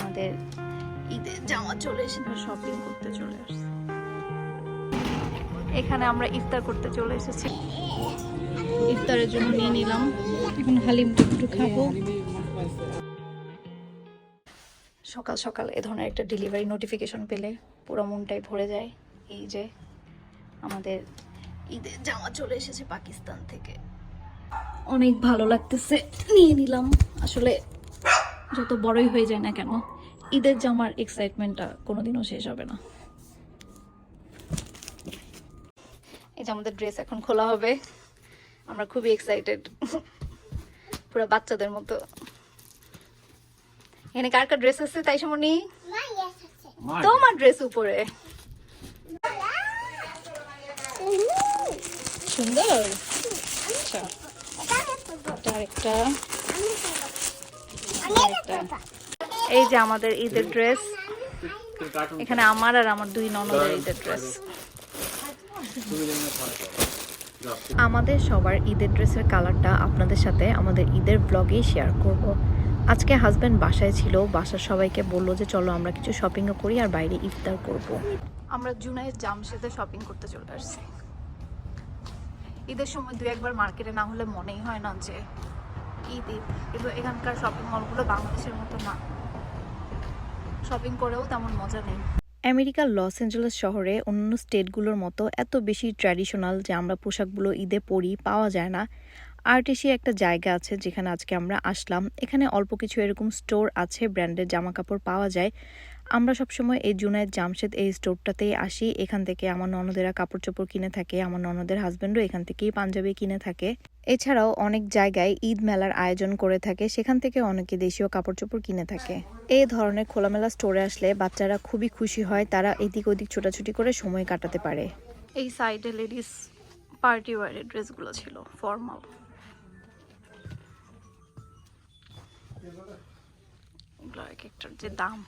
আমাদের ঈদের জামা চলে এসে শপিং করতে চলে আসছে। এখানে আমরা ইফতার করতে চলে এসেছি। ইফতারের জন্য নিয়ে নিলাম। এখন হালিমটা একটু খাব। সকাল সকাল এ ধরনের একটা ডেলিভারি নোটিফিকেশন পেলে পুরো মনটাই ভরে যায়। এই যে আমাদের ঈদের জামা চলে এসেছে পাকিস্তান থেকে। অনেক ভালো লাগতেছে। নিয়ে নিলাম। আসলে যত বড়ই হয়ে যায় না কেন ঈদের জামার এক্সাইটমেন্টটা কোনোদিনও শেষ হবে না। এই যে আমাদের ড্রেস এখন খোলা হবে। আমরা খুবই এক্সাইটেড পুরো বাচ্চাদের মতো। এখানে কার কার ড্রেস আছে তাই সমনি তোমার ড্রেস উপরে। সুন্দর। আচ্ছা। আরেকটা। এই যে আমাদের ঈদের ড্রেস এখানে আমার আর আমার দুই ননদের ঈদের ড্রেস আমাদের সবার ঈদের ড্রেসের কালারটা আপনাদের সাথে আমাদের ঈদের ব্লগেই শেয়ার করব। আজকে হাজব্যান্ড বাসায় ছিল বাসার সবাইকে বলল যে চলো আমরা কিছু শপিংও করি আর বাইরে ইফতার করব। আমরা জুনাইয়ের জামশেদে শপিং করতে চলে আসছি। ঈদের সময় দু একবার মার্কেটে না হলে মনেই হয় না যে ঈদ। কিন্তু এখানকার শপিং মলগুলো বাংলাদেশের মতো না। শপিং করেও তেমন মজা নেই। আমেরিকার লস অ্যাঞ্জেলেস শহরে অন্য স্টেটগুলোর মতো এত বেশি ট্র্যাডিশনাল যে আমরা পোশাকগুলো ঈদে পরি, পাওয়া যায় না। আর্টিসি একটা জায়গা আছে যেখানে আজকে আমরা আসলাম। এখানে অল্প কিছু এরকম স্টোর আছে ব্র্যান্ডের জামা কাপড় পাওয়া যায়। আমরা সবসময় এই জুনায়েদ জামশেদ এই স্টোরটাতেই আসি। এখান থেকে আমার ননদেরা কাপড় চোপড় কিনে থাকে, আমার ননদের হাজব্যান্ডও এখান থেকেই পাঞ্জাবি কিনে থাকে। এছাড়াও অনেক জায়গায় ঈদ মেলার আয়োজন করে থাকে, সেখান থেকে অনেকে দেশীয় কাপড় চোপড় কিনে থাকে। এই ধরনের খোলামেলা স্টোরে আসলে বাচ্চারা খুবই খুশি হয়, তারা এদিক ওদিক ছোটাছুটি করে সময় কাটাতে পারে। এই সাইডে লেডিস পার্টি ওয়ারের ড্রেসগুলো ছিল, ফর্মাল। এগুলো এক একটার যে দাম।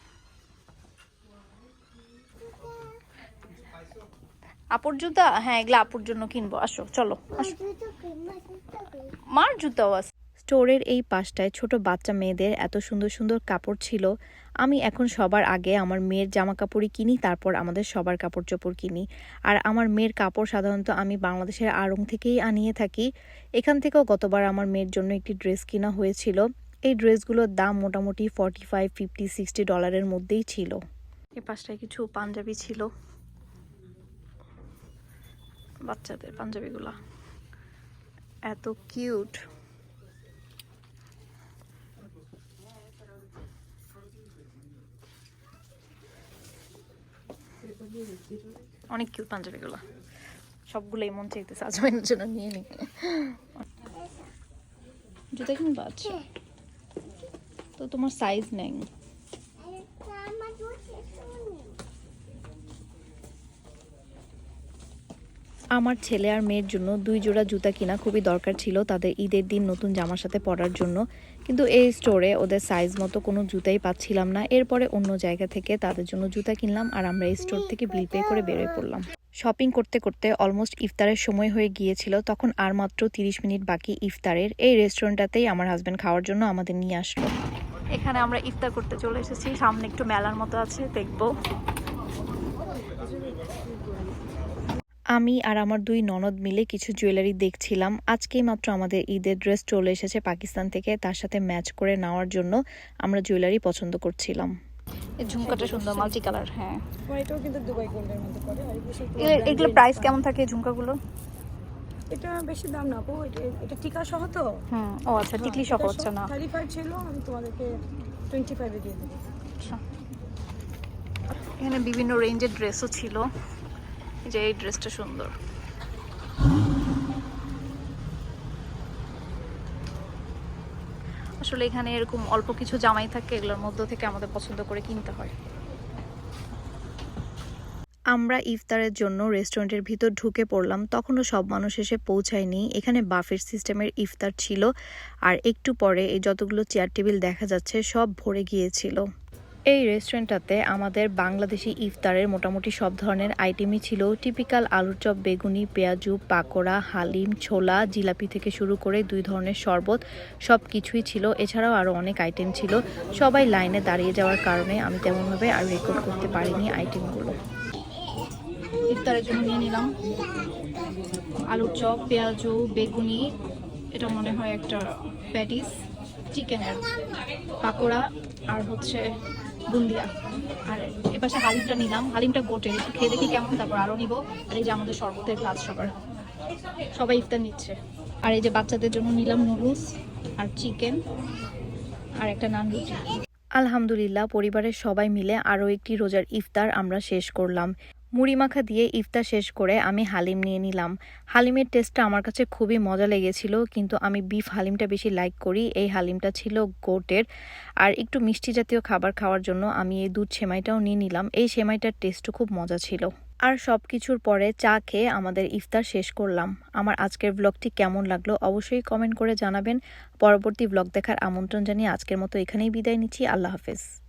আপুর জুতা? হ্যাঁ এগুলো আপুর জন্য কিনবো। আসো চলো আসো। মার জুতাও আছে। স্টোরের এই পাশটায় ছোট বাচ্চা মেয়েদের এত সুন্দর সুন্দর কাপড় ছিল। আমি এখন সবার আগে আমার মেয়ের জামা কাপড়ই কিনি তারপর আমাদের সবার কাপড় চোপড় কিনি। আর আমার মেয়ের কাপড় সাধারণত আমি বাংলাদেশের আড়ং থেকেই আনিয়ে থাকি। এখান থেকেও গতবার আমার মেয়ের জন্য একটি ড্রেস কিনা হয়েছিল। এই ড্রেসগুলোর দাম মোটামুটি ফর্টি ফাইভ ফিফটি সিক্সটি ডলারের মধ্যেই ছিল। এ পাশটায় কিছু পাঞ্জাবি ছিল। বাচ্চাদের পাঞ্জাবিগুলা। এত কিউট। অনেক কিউট পাঞ্জাবিগুলো। সবগুলোই মন চাইতেছে আজমাইনের জন্য নিয়ে নি জুতা কিনবা? আচ্ছা। তো তোমার সাইজ নেই। আমার ছেলে আর মেয়ের জন্য দুই জোড়া জুতা কিনা খুবই দরকার ছিল তাদের ঈদের দিন নতুন জামার সাথে পরার জন্য। কিন্তু এই স্টোরে ওদের সাইজ মতো কোনো জুতাই পাচ্ছিলাম না। এরপরে অন্য জায়গা থেকে তাদের জন্য জুতা কিনলাম আর আমরা এই স্টোর থেকে বিল পে করে বেরোয় পড়লাম। শপিং করতে করতে অলমোস্ট ইফতারের সময় হয়ে গিয়েছিল। তখন আর মাত্র তিরিশ মিনিট বাকি ইফতারের। এই রেস্টুরেন্টটাতেই আমার হাজব্যান্ড খাওয়ার জন্য আমাদের নিয়ে আসলো। এখানে আমরা ইফতার করতে চলে এসেছি। সামনে একটু মেলার মতো আছে, দেখব। আমি আর আমার দুই ননদ মিলে কিছু জুয়েলারি দেখছিলাম। আজকেই মাত্র আমাদের ঈদের ড্রেস চলে এসেছে পাকিস্তান থেকে। তার সাথে ম্যাচ করে নেওয়ার জন্য আমরা জুয়েলারি পছন্দ করছিলাম। এই ঝুমকাটা সুন্দর মাল্টি কালার হ্যাঁ। এটাও কিন্তু দুবাই গোল্ডের মধ্যে পড়ে আর এগুলো প্রাইস কেমন থাকে এই ঝুমকাগুলো? এটা বেশি দাম না আপু। এটা এটা টিকা সহ তো। হুম ও আচ্ছা টিকলি সহ হচ্ছে না। থার্টি ফাইভ ছিল আমি তোমাদেরকে টোয়েন্টি ফাইভে দিয়ে দেবো আচ্ছা। এখানে বিভিন্ন রেঞ্জের ড্রেসও ছিল। যে এই ড্রেসটা সুন্দর। আসলে এখানে এরকম অল্প কিছু জামাই থাকে, এগুলোর মধ্য থেকে আমাদের পছন্দ করে কিনতে হয়। আমরা ইফতারের জন্য রেস্টুরেন্টের ভিতর ঢুকে পড়লাম, তখনও সব মানুষ এসে পৌঁছায়নি। এখানে বাফের সিস্টেমের ইফতার ছিল, আর একটু পরে এই যতগুলো চেয়ার টেবিল দেখা যাচ্ছে, সব ভরে গিয়েছিল। এই রেস্টুরেন্টটাতে আমাদের বাংলাদেশি ইফতারের মোটামুটি সব ধরনের আইটেমই ছিল। টিপিক্যাল আলুর চপ, বেগুনি, পেঁয়াজু, পাকোড়া, হালিম, ছোলা, জিলাপি থেকে শুরু করে দুই ধরনের শরবত সব কিছুই ছিল। এছাড়াও আরও অনেক আইটেম ছিল। সবাই লাইনে দাঁড়িয়ে যাওয়ার কারণে আমি তেমনভাবে আর রেকর্ড করতে পারিনি আইটেমগুলো ইফতারের জন্য নিয়ে নিলাম। আলুর চপ, পেঁয়াজু, বেগুনি, এটা মনে হয় একটা প্যাটিস চিকেনের পাকোড়া, আর হচ্ছে বুন্দিয়া। আর এপাশে হালিমটা নিলাম। হালিমটা গোটে। খেয়ে দেখি কেমন, তারপর আরও আর এই যে আমাদের শরবতের গ্লাস সবার। সবাই ইফতার নিচ্ছে। আর এই যে বাচ্চাদের জন্য নিলাম নুডলস আর চিকেন আর একটা নান রুটি। আলহামদুলিল্লাহ, পরিবারের সবাই মিলে আরও একটি রোজার ইফতার আমরা শেষ করলাম। মুড়ি মাখা দিয়ে ইফতার শেষ করে আমি হালিম নিয়ে নিলাম। হালিমের টেস্টটা আমার কাছে খুবই মজা লেগেছিল, কিন্তু আমি বিফ হালিমটা বেশি লাইক করি। এই হালিমটা ছিল গোটের আর একটু মিষ্টি জাতীয় খাবার খাওয়ার জন্য আমি এই দুধ সেমাইটাও নিয়ে নিলাম। এই সেমাইটার টেস্টও খুব মজা ছিল। আর সব কিছুর পরে চা খেয়ে আমাদের ইফতার শেষ করলাম। আমার আজকের ব্লগটি কেমন লাগল অবশ্যই কমেন্ট করে জানাবেন। পরবর্তী ব্লগ দেখার আমন্ত্রণ জানিয়ে আজকের মতো এখানেই বিদায় নিচ্ছি। আল্লাহ হাফেজ।